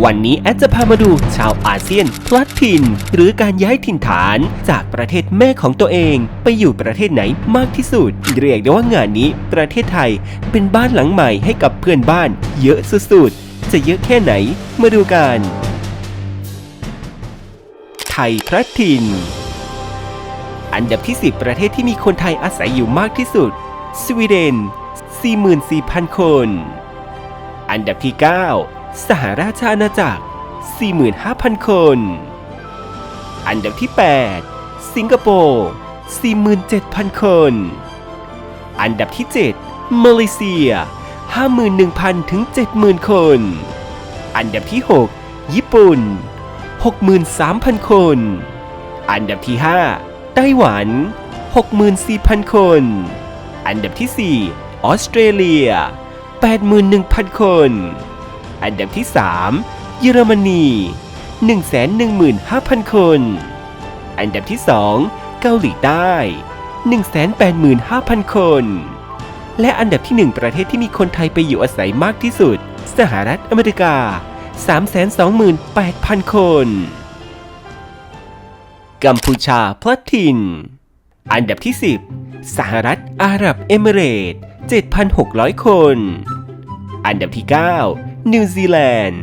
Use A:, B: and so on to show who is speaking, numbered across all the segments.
A: วันนี้แอดจะพามาดูชาวอาเซียนพลัดถิ่น หรือการย้ายถิ่นฐานจากประเทศแม่ของตัวเอง ไปอยู่ประเทศไหนมากที่สุด เรียกได้ว่างานนี้ประเทศไทยเป็นบ้านหลังใหม่ให้กับเพื่อนบ้าน เยอะสุดๆจะเยอะแค่ไหนมาดูกัน ไทยพลัดถิ่น อันดับที่ 10 ประเทศที่มีคนไทยอาศัยอยู่มากที่สุด สวีเดน 44,000 คน อันดับที่ 9 สหราชอาณาจักร 45,000 คน อันดับที่ 8 สิงคโปร์ 47,000 คน อันดับที่ 7 มาเลเซีย 51,000 ถึง 70,000 คน อันดับที่ 6 ญี่ปุ่น 63,000 คน อันดับที่ 5 ไต้หวัน 64,000 คน อันดับที่ 4 ออสเตรเลีย 81,000 คน อันดับที่ 3 เยอรมนี 115,000 คน อันดับที่ 2 เกาหลีใต้ 185,000 คน และอันดับที่ 1 ประเทศที่มีคนไทยไปอยู่อาศัยมากที่สุด สหรัฐอเมริกา 328,000 คน กัมพูชาพลัดถิ่นอันดับที่ 10 สหรัฐอาหรับเอมิเรตส์7,600 คน อันดับที่ 9 นิวซีแลนด์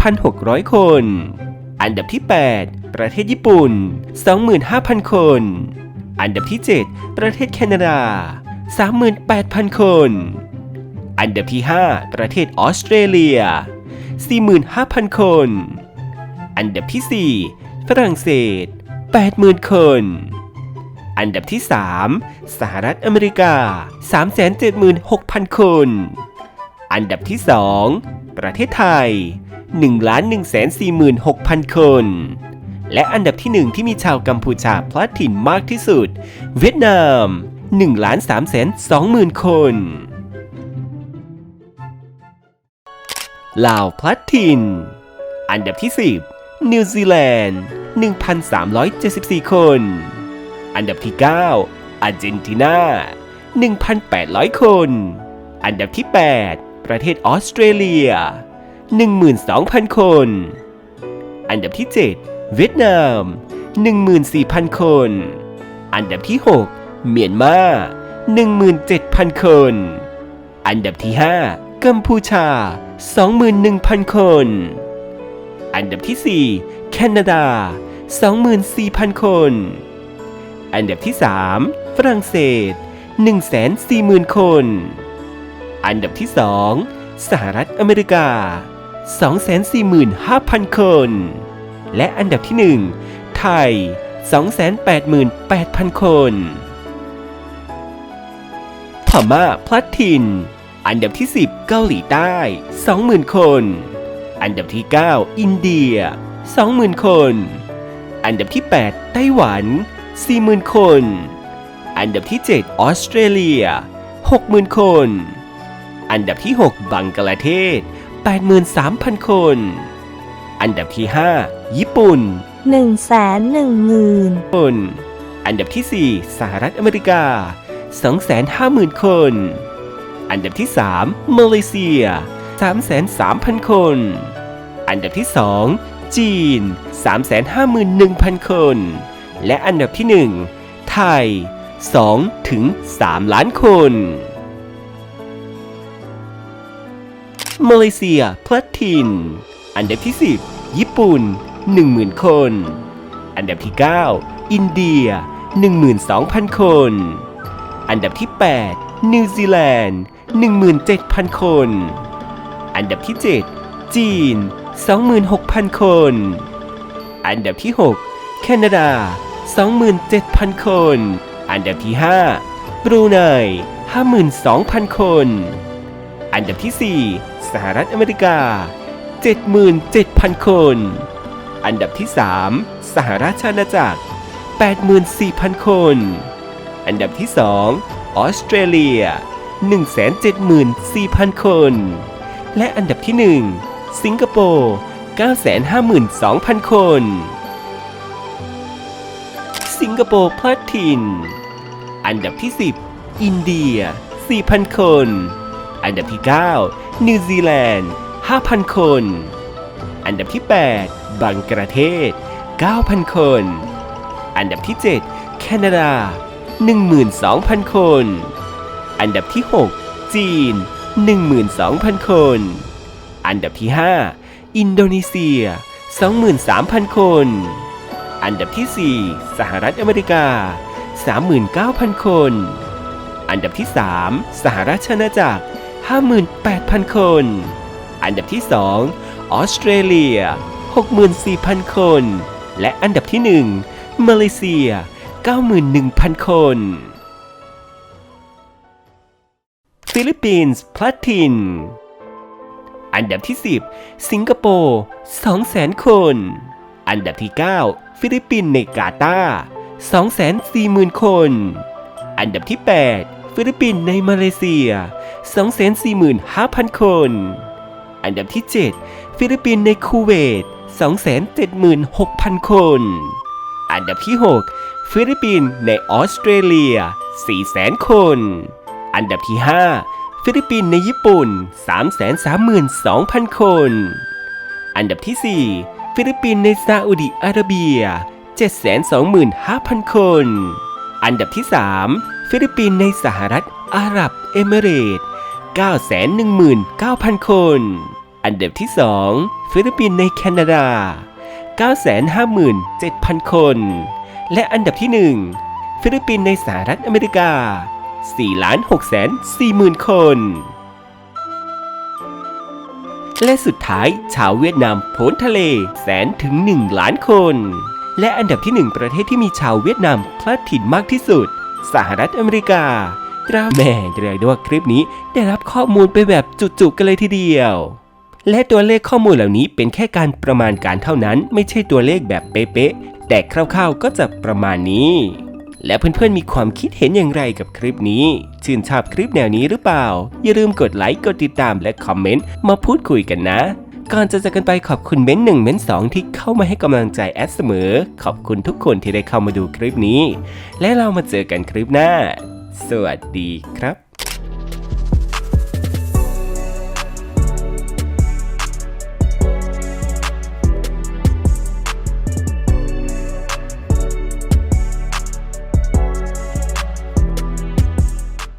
A: 8,600 คน อันดับที่ 8 ประเทศญี่ปุ่น 25,000 คน อันดับที่ 7 ประเทศแคนาดา 38,000 คน อันดับที่ 5 ประเทศออสเตรเลีย 45,000 คน อันดับที่ 4 ฝรั่งเศส 80,000 คน อันดับที่ 3 สหรัฐอเมริกา 376,000 คน อันดับที่ 2 ประเทศไทย 1,146,000 คน และอันดับที่ 1 ที่มีชาวกัมพูชาพลัดถิ่นมากที่สุด เวียดนาม1,320,000คน ลาวพลัดถิ่น อันดับที่ 10 นิวซีแลนด์ 1,374 คน อันดับที่ 9อาร์เจนตินา1,800 คน อันดับที่ 8 ประเทศออสเตรเลีย 12,000 คน อันดับที่ 7 เวียดนาม 14,000 คน อันดับที่ 6 เมียนมา17,000 คน อันดับที่ 5 กัมพูชา 21,000 คน อันดับที่ 4 แคนาดา 24,000 คน อันดับที่ 3 ฝรั่งเศส 140,000 คน อันดับที่ 2 สหรัฐอเมริกา 245,000 คน และอันดับที่ 1 ไทย 288,000 คน พม่าพลัดถิ่น อันดับที่ 10 เกาหลีใต้ 20,000 คน อันดับที่ 9 อินเดีย 20,000 คน อันดับที่ 8 ไต้หวัน 40,000 คน อันดับที่ 7 ออสเตรเลีย 60,000 คน อันดับที่ 6 บังกลาเทศ 83,000 คน อันดับที่ 5 ญี่ปุ่น
B: หนึ่งแสนหนึ่งหมื่น
A: คน อันดับที่ 4 สหรัฐอเมริกา 250,000 คน อันดับที่ 3 มาเลเซีย 330,000คน อันดับที่ 2 จีน 351,000 คน และอันดับที่ 1 ไทย 2 ถึง 3 ล้านคน มาเลเซียพลัดถิ่น อันดับที่ 10 ญี่ปุ่น 10,000 คน อันดับที่ 9 อินเดีย 12,000 คน อันดับที่ 8 นิวซีแลนด์ 17,000 คน อันดับที่ 7 จีน 26,000 คน อันดับที่ 6 แคนาดา 27,000 คน อันดับที่ 5บรูไน52,000 คน อันดับที่ 4 สหรัฐอเมริกา 77,000 คน อันดับที่ 3 สหราชอาณาจักร 84,000 คน อันดับที่ 2 ออสเตรเลีย 174,000 คน และอันดับที่ 1 สิงคโปร์ 952,000 คน สิงคโปร์พลัดถิ่น อันดับที่ 10 อินเดีย 4,000 คน อันดับที่ 9 นิวซีแลนด์ 5,000 คน อันดับที่ 8 บังกลาเทศ 9,000 คน อันดับที่ 7 แคนาดา 12,000 คน อันดับที่ 6 จีน 12,000 คน อันดับที่ 5 อินโดนีเซีย 23,000 คน อันดับที่ 4 สหรัฐอเมริกา 39,000 คน อันดับที่ 3 สหราชอาณาจักร 58,000 คน อันดับที่ 2 ออสเตรเลีย 64,000 คน และอันดับที่ 1 มาเลเซีย 91,000 คน ฟิลิปปินส์พลัตติน อันดับที่ 10 สิงคโปร์200,000 คน อันดับที่ 9 ฟิลิปปินส์ในกาตา240,000 คน อันดับที่ 8 ฟิลิปปินส์ในมาเลเซีย 245,000 คน อันดับที่ 7 ฟิลิปปินส์ในคูเวต 276,000 คน อันดับที่ 6 ฟิลิปปินส์ในออสเตรเลีย 400,000 คน อันดับที่ 5 ฟิลิปปินส์ในญี่ปุ่น 332,000 คน อันดับที่ 4 ฟิลิปปินส์ในซาอุดิอาระเบีย 725,000 คน อันดับที่ 3 ฟิลิปปินส์ในสหรัฐอาหรับเอมิเรตส์ 919,000 คน อันดับที่ 2 ฟิลิปปินส์ในแคนาดา 957,000 คน และอันดับที่ 1 ฟิลิปปินส์ในสหรัฐอเมริกา 4,640,000 คน และสุดท้ายชาวเวียดนามพ้นทะเลแสนถึง 1 ล้านคน และอันดับที่ 1 ประเทศที่มีชาวเวียดนามพลัดถิ่นมากที่สุด สหรัฐอเมริกา เราแม่เรียกได้ว่าคลิปนี้ได้รับข้อมูลไปแบบจุกๆกันเลยทีเดียว และตัวเลขข้อมูลเหล่านี้เป็นแค่การประมาณการเท่านั้น ไม่ใช่ตัวเลขแบบเป๊ะๆแต่คร่าวๆก็จะประมาณนี้ และเพื่อนๆมีความคิดเห็นอย่างไรกับคลิปนี้ ชื่นชอบคลิปแนวนี้หรือเปล่า อย่าลืมกดไลค์กดติดตามและคอมเมนต์มาพูดคุยกันนะก่อนจะจากกันไปขอบคุณเม้นหนึ่งเม้นสองที่เข้ามาให้กำลังใจแอดเสมอ ขอบคุณทุกคนที่ได้เข้ามาดูคลิปนี้ และเรามาเจอกันคลิปหน้า สวัสดีครับ